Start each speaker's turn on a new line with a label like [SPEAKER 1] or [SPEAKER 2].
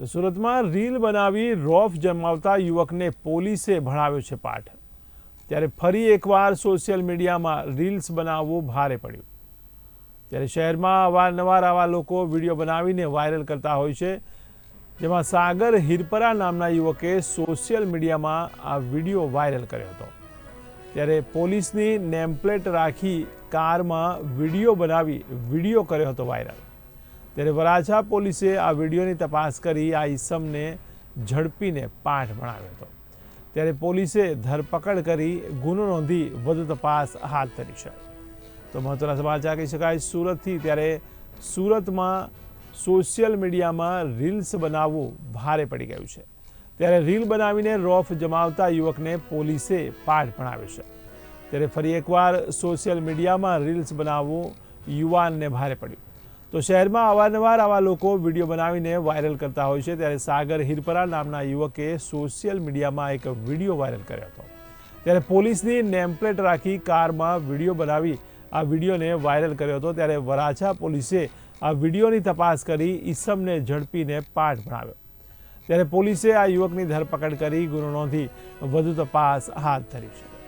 [SPEAKER 1] તો સુરતમાં રીલ બનાવી રોફ જમાવતા યુવકને પોલીસે ભણાવ્યો છે પાઠ. ત્યારે ફરી એકવાર સોશિયલ મીડિયામાં રીલ્સ બનાવવું ભારે પડ્યું. ત્યારે શહેરમાં અવારનવાર આવા લોકો વીડિયો બનાવીને વાયરલ કરતા હોય છે, જેમાં સાગર હિરપરા નામના યુવકે સોશિયલ મીડિયામાં આ વીડિયો વાયરલ કર્યો હતો. ત્યારે પોલીસની નેમપ્લેટ રાખી કારમાં વીડિયો બનાવી વીડિયો કર્યો હતો વાયરલ. ત્યારે વરાછા પોલીસે આ વિડીયોની તપાસ કરી આ ઈસમને ઝડપીને પાઠ ભણાવ્યો હતો. ત્યારે પોલીસે ધરપકડ કરી ગુનો નોંધી વધુ તપાસ હાથ ધરી છે. તો મહત્વના સમાચાર કહી શકાય, સુરતથી ત્યારે સુરતમાં સોશિયલ મીડિયામાં રીલ્સ બનાવવું ભારે પડી ગયું છે. ત્યારે રીલ બનાવીને રોફ જમાવતા યુવકને પોલીસે પાઠ ભણાવ્યો છે. ત્યારે ફરી એકવાર સોશિયલ મીડિયામાં રીલ્સ બનાવવું યુવાનને ભારે પડ્યું. તો શહેરમાં અવારનવાર આવા લોકો વીડિયો બનાવીને વાયરલ કરતા હોય છે. ત્યારે સાગર હિરપરા નામના યુવકે સોશિયલ મીડિયામાં એક વીડિયો વાયરલ કર્યો હતો. ત્યારે પોલીસની નેમપ્લેટ રાખી કારમાં વીડિયો બનાવી આ વિડીયોને વાયરલ કર્યો હતો. ત્યારે વરાછા પોલીસે આ વિડીયોની તપાસ કરી ઈસમને ઝડપીને પાઠ ભણાવ્યો. ત્યારે પોલીસે આ યુવકની ધરપકડ કરી ગુનો નોંધી વધુ તપાસ હાથ ધરી છે.